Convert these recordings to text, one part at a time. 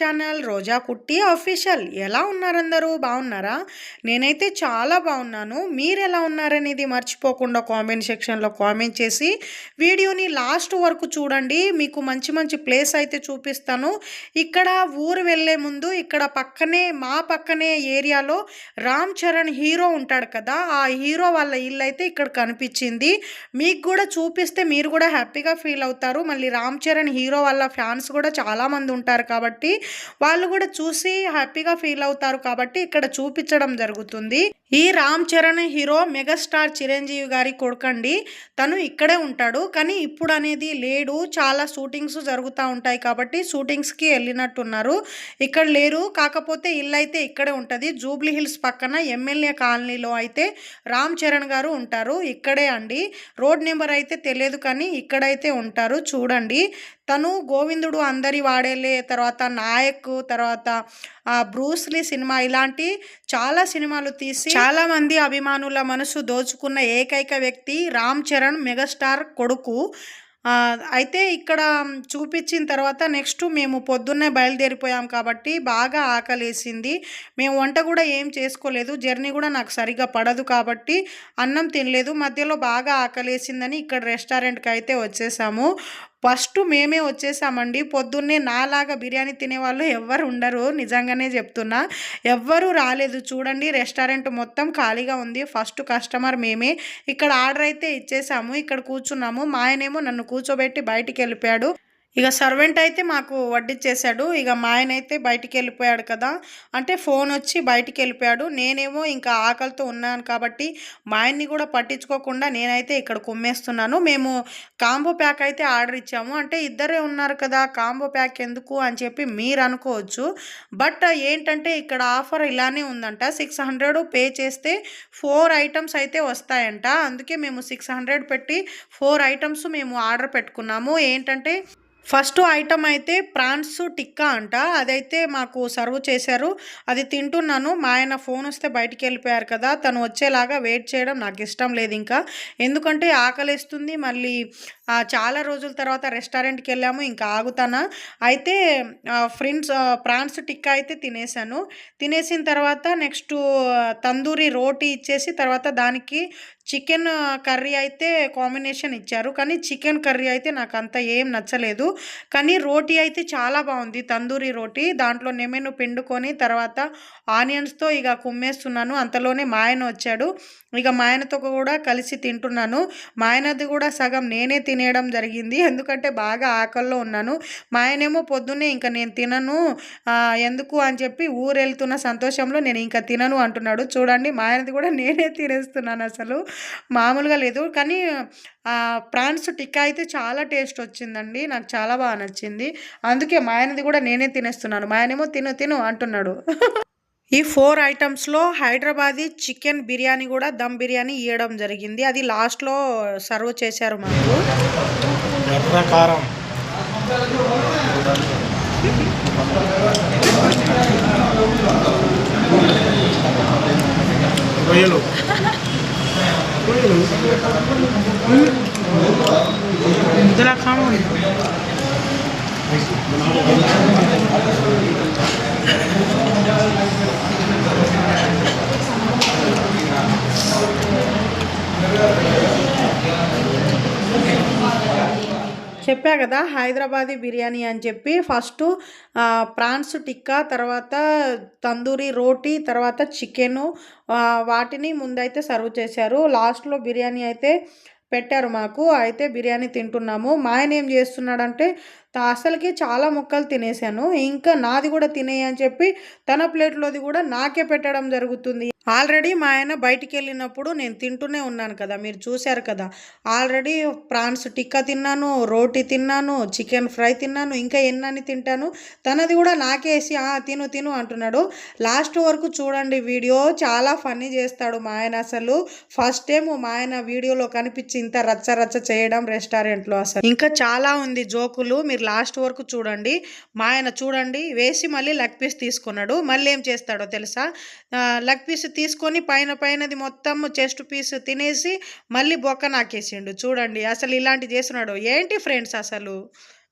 Channel రోజా Kutti official ఎలా ఉన్నారందరూ? బాగున్నారా? నేనైతే చాలా బాగున్నాను. మీరు ఎలా ఉన్నారనేది మర్చిపోకుండా కామెంట్ సెక్షన్లో కామెంట్ చేసి వీడియోని లాస్ట్ వరకు చూడండి. మీకు మంచి మంచి ప్లేస్ అయితే చూపిస్తాను. ఇక్కడ ఊరు వెళ్ళే ముందు ఇక్కడ పక్కనే మా పక్కనే ఏరియాలో రామ్ చరణ్ హీరో ఉంటాడు కదా ఆ హీరో వాళ్ళ ఇల్లు అయితే ఇక్కడ కనిపించింది. మీకు కూడా చూపిస్తే మీరు కూడా హ్యాపీగా ఫీల్ అవుతారు. మళ్ళీ రామ్ చరణ్ హీరో వాళ్ళ ఫ్యాన్స్ కూడా చాలామంది ఉంటారు కాబట్టి వాళ్ళు కూడా చూసి హ్యాపీగా ఫీల్ అవుతారు కాబట్టి ఇక్కడ చూపించడం జరుగుతుంది. ఈ రామ్ చరణ్ హీరో మెగాస్టార్ చిరంజీవి గారి కొడుకండి. తను ఇక్కడే ఉంటాడు. కానీ ఇప్పుడు అనేది లేడు. చాలా షూటింగ్స్ జరుగుతూ ఉంటాయి కాబట్టి షూటింగ్స్కి వెళ్ళినట్టున్నారు. ఇక్కడ లేరు. కాకపోతే ఇల్లు అయితే ఇక్కడే ఉంటుంది. జూబ్లీ హిల్స్ పక్కన ఎమ్మెల్యే కాలనీలో అయితే రామ్ చరణ్ గారు ఉంటారు. ఇక్కడే అండి. రోడ్ నెంబర్ అయితే తెలియదు కానీ ఇక్కడైతే ఉంటారు. చూడండి. తను గోవిందుడు అందరి వాడేలే. తర్వాత నాయక్ తర్వాత ఆ బ్రూస్లీ సినిమా ఇలాంటి చాలా సినిమాలు తీసి చాలా మంది అభిమానుల మనసు దోచుకున్న ఏకైక వ్యక్తి రామ్ చరణ్ మెగాస్టార్ కొడుకు. అయితే ఇక్కడ చూపించిన తర్వాత నెక్స్ట్ మేము పొద్దున్నే బయలుదేరిపోయాం కాబట్టి బాగా ఆకలేసింది. మేము వంట కూడా ఏం చేసుకోలేదు. జర్నీ కూడా నాకు సరిగా పడదు కాబట్టి అన్నం తినలేదు. మధ్యలో బాగా ఆకలేసిందని ఇక్కడ రెస్టారెంట్కి అయితే వచ్చేసాము. ఫస్ట్ మేమే వచ్చేసామండి. పొద్దున్నే నాలాగా బిర్యానీ తినేవాళ్ళు ఎవ్వరు ఉండరు. నిజంగానే చెప్తున్నా. ఎవ్వరూ రాలేదు. చూడండి రెస్టారెంట్ మొత్తం ఖాళీగా ఉంది. ఫస్ట్ కస్టమర్ మేమే. ఇక్కడ ఆర్డర్ అయితే ఇచ్చేసాము. ఇక్కడ కూర్చున్నాము. మా ఆయనేమో నన్ను కూర్చోబెట్టి బయటికి వెళ్ళిపోయాడు ఇక సర్వెంట్ అయితే మాకు వడ్డిచ్చేసాడు. ఇక మా ఆయన అయితే బయటికి వెళ్ళిపోయాడు కదా. అంటే ఫోన్ వచ్చి బయటికి వెళ్ళిపోయాడు. నేనేమో ఇంకా ఆకలితో ఉన్నాను కాబట్టి మా ఆయన్ని కూడా పట్టించుకోకుండా నేనైతే ఇక్కడ కుమ్మేస్తున్నాను. మేము కాంబో ప్యాక్ అయితే ఆర్డర్ ఇచ్చాము. అంటే ఇద్దరే ఉన్నారు కదా కాంబో ప్యాక్ ఎందుకు అని చెప్పి మీరు అనుకోవచ్చు. బట్ ఏంటంటే ఇక్కడ ఆఫర్ ఇలానే ఉందంట. సిక్స్ హండ్రెడ్ పే చేస్తే ఫోర్ ఐటమ్స్ అయితే వస్తాయంట. అందుకే మేము సిక్స్ హండ్రెడ్ పెట్టి ఫోర్ ఐటమ్స్ మేము ఆర్డర్ పెట్టుకున్నాము. ఏంటంటే ఫస్ట్ ఐటమ్ అయితే ప్రాన్స్ టిక్కా అంట. అదైతే మాకు సర్వ్ చేశారు. అది తింటున్నాను. మా ఆయన ఫోన్ వస్తే బయటికి వెళ్ళిపోయారు కదా. తను వచ్చేలాగా వెయిట్ చేయడం నాకు ఇష్టం లేదు ఇంకా. ఎందుకంటే ఆకలిస్తుంది. మళ్ళీ చాలా రోజుల తర్వాత రెస్టారెంట్కి వెళ్ళాము ఇంకా ఆగుతానా? అయితే ఫ్రెండ్స్ ప్రాన్స్ టిక్కా అయితే తినేసాను. తినేసిన తర్వాత నెక్స్ట్ తందూరి రోటీ ఇచ్చేసి తర్వాత దానికి చికెన్ కర్రీ అయితే కాంబినేషన్ ఇచ్చారు. కానీ చికెన్ కర్రీ అయితే నాకు అంత ఏం నచ్చలేదు. కానీ రోటీ అయితే చాలా బాగుంది తందూరి రోటీ. దాంట్లో నెమెను పిండుకొని తర్వాత ఆనియన్స్తో ఇక కుమ్మేస్తున్నాను. అంతలోనే మా ఆయన వచ్చాడు. ఇక మా ఆయనతో కూడా కలిసి తింటున్నాను. మా ఆయనది కూడా సగం నేనే తినేయడం జరిగింది. ఎందుకంటే బాగా ఆకల్లో ఉన్నాను. మా ఆయనేమో పొద్దున్నే ఇంకా నేను తినను ఎందుకు అని చెప్పి ఊరు వెళ్తున్న సంతోషంలో నేను ఇంకా తినను అంటున్నాడు. చూడండి మా ఆయనది కూడా నేనే తినేస్తున్నాను అసలు. మామూలుగా లేదు. కానీ ప్రాన్స్ టిక్కా అయితే చాలా టేస్ట్ వచ్చిందండి. నాకు చాలా బాగా నచ్చింది. అందుకే మా ఆయనది కూడా నేనే తినేస్తున్నాను. మా ఆయనేమో తిను తిను అంటున్నాడు. ఈ ఫోర్ ఐటమ్స్లో హైదరాబాదీ చికెన్ బిర్యానీ కూడా దమ్ బిర్యానీ ఇవ్వడం జరిగింది. అది లాస్ట్లో సర్వ్ చేశారు మాకు. ఇందులో కాము చెప్పా కదా హైదరాబాదీ బిర్యానీ అని చెప్పి ఫస్ట్ ప్రాన్స్ టిక్కా తర్వాత తందూరి రోటీ తర్వాత చికెను వాటిని ముందైతే సర్వ్ చేశారు. లాస్ట్లో బిర్యానీ అయితే పెట్టారు మాకు అయితే బిర్యానీ తింటున్నాము. మా ఆయన ఏం చేస్తున్నాడంటే అసలుకి చాలా ముక్కలు తినేసాను ఇంకా నాది కూడా తినేయని చెప్పి తన ప్లేట్లోది కూడా నాకే పెట్టడం జరుగుతుంది. ఆల్రెడీ మా ఆయన బయటికి వెళ్ళినప్పుడు నేను తింటూనే ఉన్నాను కదా మీరు చూశారు కదా. ఆల్రెడీ ప్రాన్స్ టిక్కా తిన్నాను రోటీ తిన్నాను చికెన్ ఫ్రై తిన్నాను ఇంకా ఎన్నని తింటాను? తనది కూడా నాకేసి తిను తిను అంటున్నాడు. లాస్ట్ వరకు చూడండి వీడియో చాలా ఫన్నీ చేస్తాడు మా ఆయన అసలు. ఫస్ట్ టైం మా ఆయన వీడియోలో కనిపించి ఇంత రచ్చ రచ్చ చేయడం రెస్టారెంట్లో అసలు. ఇంకా చాలా ఉంది జోకులు మీరు లాస్ట్ వరకు చూడండి. మా ఆయన చూడండి వేసి మళ్ళీ లెగ్ పీస్ తీసుకున్నాడు. మళ్ళీ ఏం చేస్తాడో తెలుసా? లెగ్ పీస్ తీసుకొని పైన పైనది మొత్తం చెస్ట్ పీస్ తినేసి మళ్ళీ బొక్క నాకేసిండు. చూడండి అసలు ఇలాంటి చేస్తున్నాడు. ఏంటి ఫ్రెండ్స్ అసలు?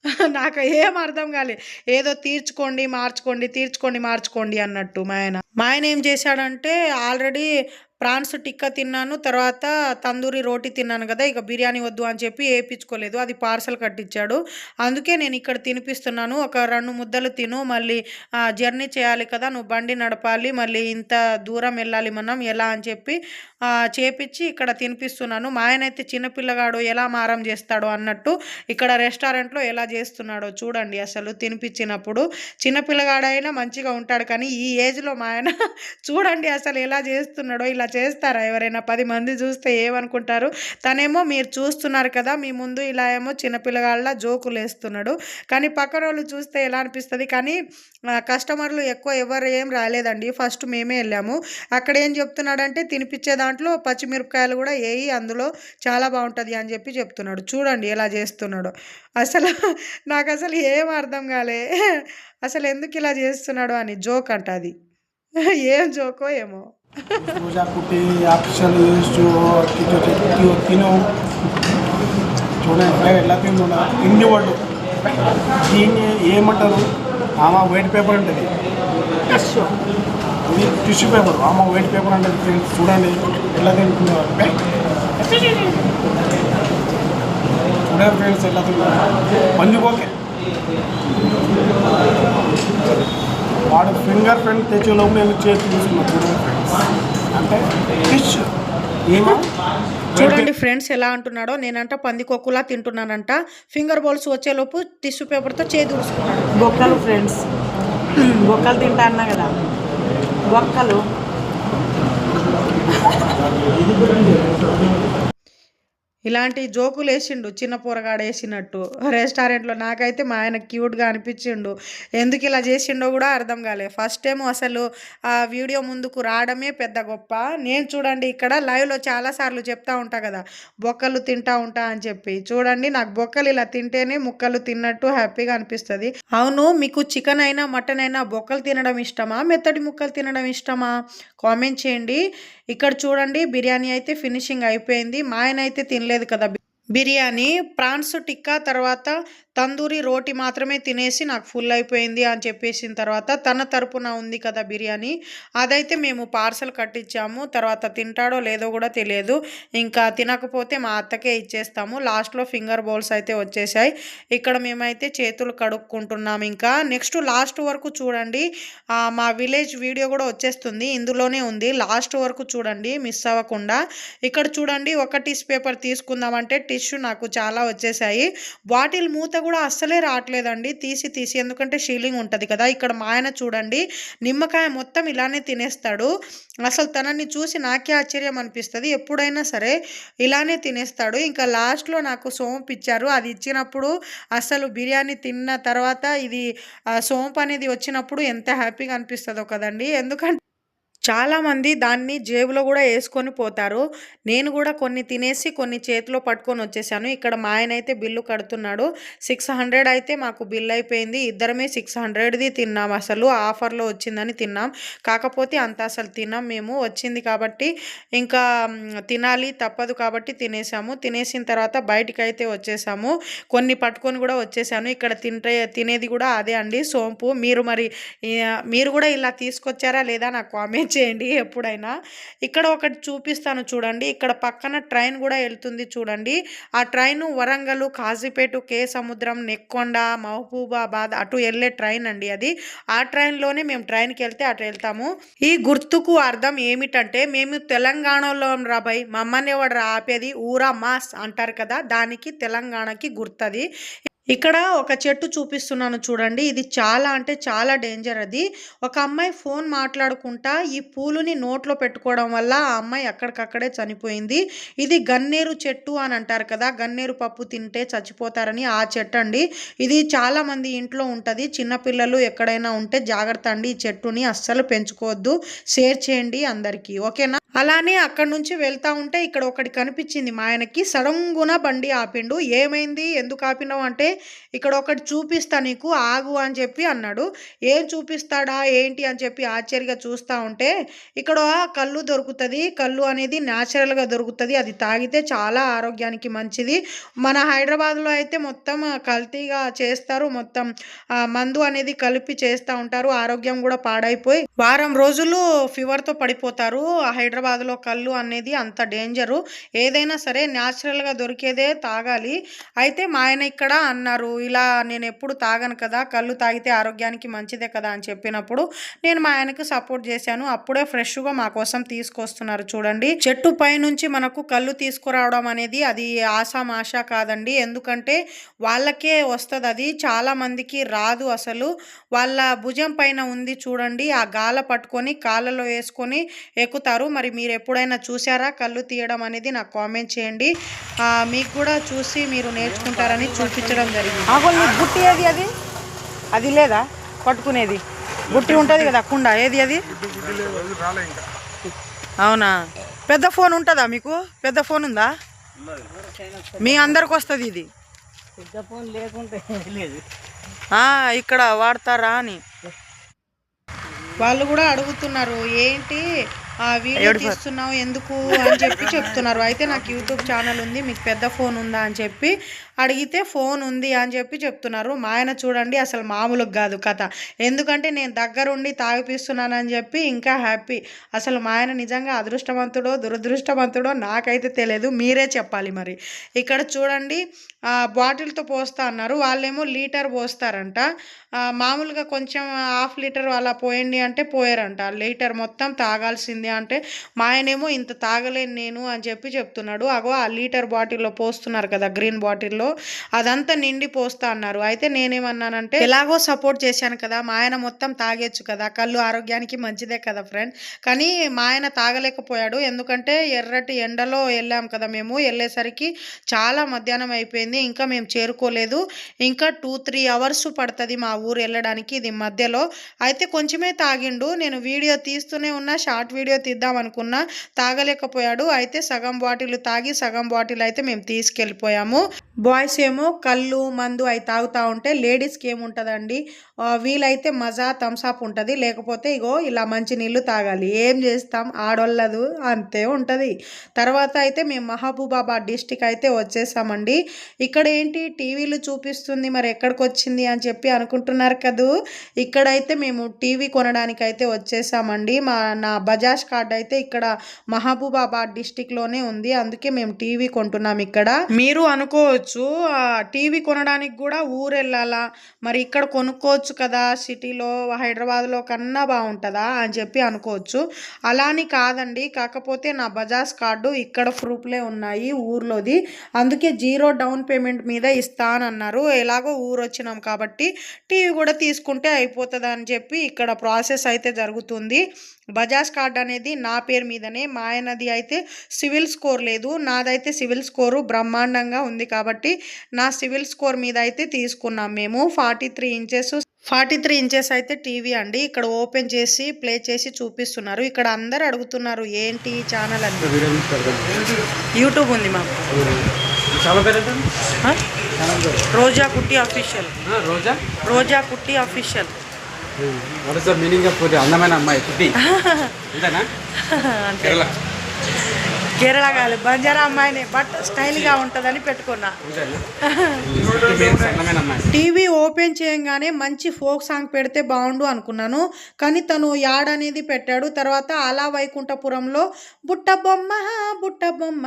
నాకు ఏం అర్థం కాలే. ఏదో తీర్చుకోండి మార్చుకోండి తీర్చుకోండి మార్చుకోండి అన్నట్టు మా ఆయన. మా ఆయన ఏం చేశాడంటే ఆల్రెడీ ప్రాన్స్ టిక్కా తిన్నాను తర్వాత తందూరి రోటీ తిన్నాను కదా ఇక బిర్యానీ వద్దు అని చెప్పి వేయించుకోలేదు అది పార్సల్ కట్టించాడు అందుకే నేను ఇక్కడ తినిపిస్తున్నాను. ఒక రెండు ముద్దలు తిను మళ్ళీ జర్నీ చేయాలి కదా నువ్వు బండి నడపాలి మళ్ళీ ఇంత దూరం వెళ్ళాలి మనం ఎలా అని చెప్పి చేపించి ఇక్కడ తినిపిస్తున్నాను. మా ఆయన అయితే చిన్నపిల్లగాడు ఎలా మారం చేస్తాడో అన్నట్టు ఇక్కడ రెస్టారెంట్లో ఎలా చేస్తున్నాడో చూడండి అసలు తినిపించినప్పుడు చిన్నపిల్లగాడైనా మంచిగా ఉంటాడు కానీ ఈ ఏజ్లో మా ఆయన చూడండి అసలు ఎలా చేస్తున్నాడో ఇలా చేస్తారా? ఎవరైనా పది మంది చూస్తే ఏమనుకుంటారు? తనేమో మీరు చూస్తున్నారు కదా మీ ముందు ఇలా ఏమో చిన్నపిల్లగాళ్ళ జోకులు వేస్తున్నాడు. కానీ పక్కన వాళ్ళు చూస్తే ఎలా అనిపిస్తుంది? కానీ కస్టమర్లు ఎక్కువ ఎవరు ఏం రాలేదండి. ఫస్ట్ మేమే వెళ్ళాము. అక్కడ ఏం చెప్తున్నాడంటే తినిపించే దాంట్లో పచ్చిమిరపకాయలు కూడా వేయి అందులో చాలా బాగుంటుంది అని చెప్పి చెప్తున్నాడు. చూడండి ఎలా చేస్తున్నాడు. అసలు నాకు అసలు ఏం అర్థం కాలే. అసలు ఎందుకు ఇలా చేస్తున్నాడు అని జోక్ అంట అది. ఏం జోకో ఏమో. పూజా కుట్టి ఆఫీషియల్ యూస్ తిను చూడండి ఎలా తింటున్నా తిండి వాళ్ళు దీన్ని ఏమంటారు? ఆమె వైట్ పేపర్ ఉంటుంది ఇది టిష్యూ పేపర్ ఆమె వైట్ పేపర్ అంటే ఫ్రెండ్స్. చూడండి ఎలా తింటున్నారు? చూడండి ఫ్రెండ్స్ ఎలా తింటున్నారు? పందిపోకే వాడు ఫింగర్ ప్రింట్ తెచ్చేలోపు నేను చేతి తీసుకున్నా. చూడండి ఫ్రెండ్స్. అంటే ఫిష్ ఏమో? చూడండి ఫ్రెండ్స్ ఎలా అంటున్నాడో. నేనంట పందికొక్కులా తింటున్నానంట. ఫింగర్ బౌల్స్ వచ్చేలోపు టిష్యూ పేపర్తో తుడుచుకున్నాడు బొక్కలు ఫ్రెండ్స్. బొక్కలు తింటా అన్నా కదా. బొక్కలు. ఇలాంటి జోకులు వేసిండు చిన్న పోరగాడు వేసినట్టు. రెస్టారెంట్లో నాకైతే మా ఆయన క్యూట్గా అనిపించిండు. ఎందుకు ఇలా చేసిండో కూడా అర్థం కాలే. ఫస్ట్ టైం అసలు ఆ వీడియో ముందుకు రావడమే పెద్ద గొప్ప. నేను చూడండి ఇక్కడ లైవ్లో చాలాసార్లు చెప్తా ఉంటా కదా బొక్కలు తింటా ఉంటా అని చెప్పి. చూడండి నాకు బొక్కలు ఇలా తింటేనే ముక్కలు తిన్నట్టు హ్యాపీగా అనిపిస్తుంది. అవును మీకు చికెన్ అయినా మటన్ అయినా బొక్కలు తినడం ఇష్టమా? మెత్తటి ముక్కలు తినడం ఇష్టమా? కామెంట్ చేయండి. ఇక్కడ చూడండి బిర్యానీ అయితే ఫినిషింగ్ అయిపోయింది. మా ఆయన అయితే తినలేదు. కదా. బిర్యానీ ప్రాన్స్ టిక్కా తర్వాత తందూరి రోటి మాత్రమే తినేసి నాకు ఫుల్ అయిపోయింది అని చెప్పేసిన తర్వాత తన తరపున ఉంది కదా బిర్యానీ. అదైతే మేము పార్సల్ కట్టించాము. తర్వాత తింటాడో లేదో కూడా తెలియదు. ఇంకా తినకపోతే మా అత్తకే ఇచ్చేస్తాము. లాస్ట్లో ఫింగర్ బౌల్స్ అయితే వచ్చేసాయి ఇక్కడ మేమైతే చేతులు కడుక్కుంటున్నాం ఇంకా. నెక్స్ట్ లాస్ట్ వరకు చూడండి. మా విలేజ్ వీడియో కూడా వచ్చేస్తుంది. ఇందులోనే ఉంది. లాస్ట్ వరకు చూడండి. మిస్ అవ్వకుండా. ఇక్కడ చూడండి. ఒక టిష్యూ పేపర్ తీసుకుందామంటే టిష్యూ నాకు చాలా వచ్చేసాయి బాటిల్ మూత కూడా అస్సలే రావట్లేదండి. తీసి తీసి. ఎందుకంటే షీలింగ్ ఉంటుంది కదా. ఇక్కడ మా ఆయన చూడండి నిమ్మకాయ మొత్తం ఇలానే తినేస్తాడు. అసలు తనని చూసి నాకే ఆశ్చర్యం అనిపిస్తుంది. ఎప్పుడైనా సరే ఇలానే తినేస్తాడు. ఇంకా లాస్ట్లో నాకు సోంపు ఇచ్చారు. అది ఇచ్చినప్పుడు అసలు బిర్యానీ తిన్న తర్వాత ఇది ఆ, సోంపు అనేది వచ్చినప్పుడు ఎంత హ్యాపీగా అనిపిస్తుందో కదండి. ఎందుకంటే చాలామంది దాన్ని జేబులో కూడా వేసుకొని పోతారు. నేను కూడా కొన్ని తినేసి కొన్ని చేతిలో పట్టుకొని వచ్చేసాను. ఇక్కడ మా ఆయన అయితే బిల్లు కడుతున్నాడు. సిక్స్ హండ్రెడ్ అయితే మాకు బిల్ అయిపోయింది. ఇద్దరమే సిక్స్ హండ్రెడ్ది తిన్నాం. అసలు ఆఫర్లో వచ్చిందని తిన్నాం. కాకపోతే అంత అసలు తిన్నాం మేము. వచ్చింది కాబట్టి ఇంకా తినాలి తప్పదు కాబట్టి తినేసాము. తినేసిన తర్వాత బయటికి అయితే వచ్చేసాము. కొన్ని పట్టుకొని కూడా వచ్చేసాను. ఇక్కడ తింటే తినేది కూడా అదే అండి. సోంపు. మీరు మరి మీరు కూడా ఇలా తీసుకొచ్చారా లేదా? నాకు కామెంట్ చేయండి ఎప్పుడైనా. ఇక్కడ ఒకటి చూపిస్తాను చూడండి. ఇక్కడ పక్కన ట్రైన్ కూడా వెళ్తుంది చూడండి. ఆ ట్రైన్ వరంగల్ కాజీపేట కే సముద్రం నెక్కొండ మహబూబాబాద్ అటు వెళ్ళే ట్రైన్ అండి అది. ఆ ట్రైన్లోనే మేము ట్రైన్కి వెళ్తే అటు వెళ్తాము. ఈ గుర్తుకు అర్థం ఏమిటంటే మేము తెలంగాణలో రాబాయ్ మమ్మల్ని ఎవడు ఆపేది ఊరా మాస్ అంటారు కదా దానికి తెలంగాణకి గుర్తది. ఇక్కడ ఒక చెట్టు చూపిస్తున్నాను చూడండి. ఇది చాలా అంటే చాలా డేంజర్ అది. ఒక అమ్మాయి ఫోన్ మాట్లాడుకుంటా ఈ పూలుని నోట్లో పెట్టుకోవడం వల్ల ఆ అమ్మాయి అక్కడికక్కడే చనిపోయింది. ఇది గన్నేరు చెట్టు అని అంటారు కదా. గన్నేరు పప్పు తింటే చచ్చిపోతారని ఆ చెట్టు అండి. ఇది చాలామంది ఇంట్లో ఉంటుంది. చిన్నపిల్లలు ఎక్కడైనా ఉంటే జాగ్రత్త అండి ఈ చెట్టుని. అస్సలు పెంచుకోవద్దు. షేర్ చేయండి అందరికీ. ఓకేనా? అలానే అక్కడి నుంచి వెళ్తా ఉంటే ఇక్కడ ఒకటి కనిపించింది మా ఆయనకి. సడంగున బండి ఆపిండు. ఏమైంది? ఎందుకు ఆపినావు? అంటే ఇక్కడ ఒకటి చూపిస్తా నీకు ఆగు అని చెప్పి అన్నాడు. ఏం చూపిస్తాడా? ఏంటి? అని చెప్పి ఆశ్చర్యగా చూస్తూ ఉంటే ఇక్కడ కళ్ళు దొరుకుతుంది. కళ్ళు అనేది న్యాచురల్గా దొరుకుతుంది. అది తాగితే చాలా ఆరోగ్యానికి మంచిది. మన హైదరాబాద్లో అయితే మొత్తం కల్తీగా చేస్తారు. మొత్తం మందు అనేది కలిపి చేస్తూ ఉంటారు. ఆరోగ్యం కూడా పాడైపోయి వారం రోజులు ఫీవర్తో పడిపోతారు. హైదరాబాద్లో కళ్ళు అనేది అంత డేంజరు. ఏదైనా సరే న్యాచురల్గా దొరికేదే తాగాలి. అయితే మా ఆయన ఇక్కడ అన్నారు ఇలా నేను ఎప్పుడు తాగను కదా కళ్ళు తాగితే ఆరోగ్యానికి మంచిదే కదా అని చెప్పినప్పుడు నేను మా ఆయనకు సపోర్ట్ చేశాను. అప్పుడే ఫ్రెష్గా మా కోసం తీసుకొస్తున్నారు చూడండి. చెట్టు పై నుంచి మనకు కళ్ళు తీసుకురావడం అనేది అది ఆషామాష కాదండి. ఎందుకంటే వాళ్ళకే వస్తుంది అది. చాలా మందికి రాదు అసలు. వాళ్ళ భుజం పైన ఉంది చూడండి. ఆ గాల పట్టుకొని కాళ్ళలో వేసుకొని ఎక్కుతారు. మరి మీరు ఎప్పుడైనా చూసారా కళ్ళు తీయడం అనేది నాకు కామెంట్ చేయండి. ఆ, మీకు కూడా చూసి మీరు నేర్చుకుంటారని చూపించడం జరిగింది. బుట్టి ఏది అది? అది లేదా? పట్టుకునేది. బుట్టి ఉంటుంది కదా కుండ. ఏది అది? అవునా? పెద్ద ఫోన్ ఉంటుందా మీకు? పెద్ద ఫోన్ ఉందా? మీ అందరికి వస్తుంది ఇది. పెద్ద ఫోన్ లేకుంటే లేదు. ఆ, ఇక్కడ వాడతారా అని. వాళ్ళు కూడా అడుగుతున్నారు ఏంటి? వీడియో తీస్తున్నావు ఎందుకు అని చెప్పి చెప్తున్నారు. అయితే నాకు యూట్యూబ్ ఛానల్ ఉంది మీకు పెద్ద ఫోన్ ఉందా అని చెప్పి అడిగితే ఫోన్ ఉంది అని చెప్పి చెప్తున్నారు. మా ఆయన చూడండి అసలు మామూలుగా కాదు కథ. ఎందుకంటే నేను దగ్గరుండి తాగిపిస్తున్నానని చెప్పి ఇంకా హ్యాపీ. అసలు మా ఆయన నిజంగా అదృష్టవంతుడో దురదృష్టవంతుడో నాకైతే తెలియదు మీరే చెప్పాలి మరి. ఇక్కడ చూడండి ఆ, బాటిల్తో పోస్తా అన్నారు. వాళ్ళేమో లీటర్ పోస్తారంట. ఆ, మామూలుగా కొంచెం హాఫ్ లీటర్ అలా పోయండి అంటే పోయారంట. లీటర్ మొత్తం తాగాల్సిందే అంటే మా ఆయనేమో ఇంత తాగలేను నేను అని చెప్పి చెప్తున్నాడు. అగో ఆ లీటర్ బాటిల్లో పోస్తున్నారు కదా గ్రీన్ బాటిల్లో అదంతా నిండి పోస్తా అన్నారు. అయితే నేనేమన్నానంటే ఎలాగో సపోర్ట్ చేశాను కదా మా ఆయన మొత్తం తాగేచ్చు కదా కళ్ళు ఆరోగ్యానికి మంచిదే కదా ఫ్రెండ్. కానీ మా ఆయన తాగలేకపోయాడు. ఎందుకంటే ఎర్రటి ఎండలో వెళ్ళాం కదా మేము వెళ్ళేసరికి చాలా మధ్యాహ్నం అయిపోయింది ఇంకా మేము చేరుకోలేదు. ఇంకా టూ త్రీ అవర్స్ పడుతుంది మా ఊరు వెళ్ళడానికి ఇది మధ్యలో. అయితే కొంచెమే తాగిండు. నేను వీడియో తీస్తూనే ఉన్నా షార్ట్ వీడియో తీద్దాం అనుకున్నా తాగలేకపోయాడు. అయితే సగం బాటిల్ తాగి సగం బాటిల్ అయితే మేము తీసుకెళ్ళిపోయాము. బాయ్స్ ఏమో కళ్ళు మందు అవి తాగుతూ ఉంటే లేడీస్కి ఏముంటుందండి? వీలైతే మజా థమ్స్అప్ ఉంటుంది. లేకపోతే ఇగో ఇలా మంచి నీళ్ళు తాగాలి. ఏం చేస్తాం? ఆడోళ్ళదు. అంతే ఉంటుంది. తర్వాత అయితే మేము మహబూబాబాద్ డిస్టిక్ అయితే వచ్చేసామండి. ఇక్కడ ఏంటి? టీవీలు చూపిస్తుంది. మరి ఎక్కడికి వచ్చింది అని చెప్పి అనుకుంటున్నారు కదూ? ఇక్కడైతే మేము టీవీ కొనడానికి అయితే వచ్చేసామండి. మా నా బజాజ్ కార్డ్ అయితే ఇక్కడ మహబూబాబాద్ డిస్టిక్లోనే ఉంది. అందుకే మేము టీవీ కొంటున్నాం ఇక్కడ. మీరు అనుకోవచ్చు టీవీ కొనడానికి కూడా ఊరు వెళ్ళాలా మరి ఇక్కడ కొనుక్కోవచ్చు కదా సిటీలో హైదరాబాద్లో కన్నా బాగుంటుందా అని చెప్పి అనుకోవచ్చు. అలా అని కాదండి. కాకపోతే నా బజాజ్ కార్డు ఇక్కడ ప్రూఫ్లే ఉన్నాయి ఊర్లోది. అందుకే జీరో డౌన్ పేమెంట్ మీద ఇస్తానన్నారు. ఎలాగో ఊరు వచ్చినాం కాబట్టి టీవీ కూడా తీసుకుంటే అయిపోతుంది అని చెప్పి ఇక్కడ ప్రాసెస్ అయితే జరుగుతుంది. బజాజ్ కార్డ్ అనేది నా పేరు మీదనే మా ఆయనది అయితే సివిల్ స్కోర్ లేదు నాదైతే సివిల్ స్కోరు బ్రహ్మాండంగా ఉంది కాబట్టి నా సివిల్ స్కోర్ మీద అయితే తీసుకున్నాం మేము. Forty three inches forty three inches అయితే టీవీ అండి. ఇక్కడ ఓపెన్ చేసి ప్లే చేసి చూపిస్తున్నారు. ఇక్కడ అందరు అడుగుతున్నారు ఏంటి ఛానల్ అని. యూట్యూబ్ ఉంది మాకు? రోజా కుట్టి official. Roja? Roja Kutti official. What is the meaning of అందమైన అమ్మాయి కుట్టి అంతేనా కేరళ కేరళ కాదు బంజారా అమ్మాయిని బట్ స్టైల్గా ఉంటుందని పెట్టుకున్నా. టీవీ ఓపెన్ చేయగానే మంచి ఫోక్ సాంగ్ పెడితే బాగుండు అనుకున్నాను. కానీ తను యాడ్ అనేది పెట్టాడు. తర్వాత అలా వైకుంఠపురంలో బుట్ట బొమ్మ బుట్ట బొమ్మ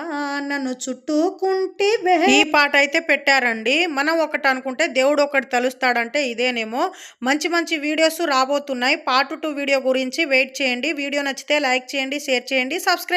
నన్ను చుట్టుకుంటే ఈ పాట అయితే పెట్టారండి. మనం ఒకటి అనుకుంటే దేవుడు ఒకటి తలుస్తాడంటే ఇదేనేమో. మంచి మంచి వీడియోస్ రాబోతున్నాయి. పార్ట్ టూ వీడియో గురించి వెయిట్ చేయండి. వీడియో నచ్చితే లైక్ చేయండి షేర్ చేయండి సబ్స్క్రైబ్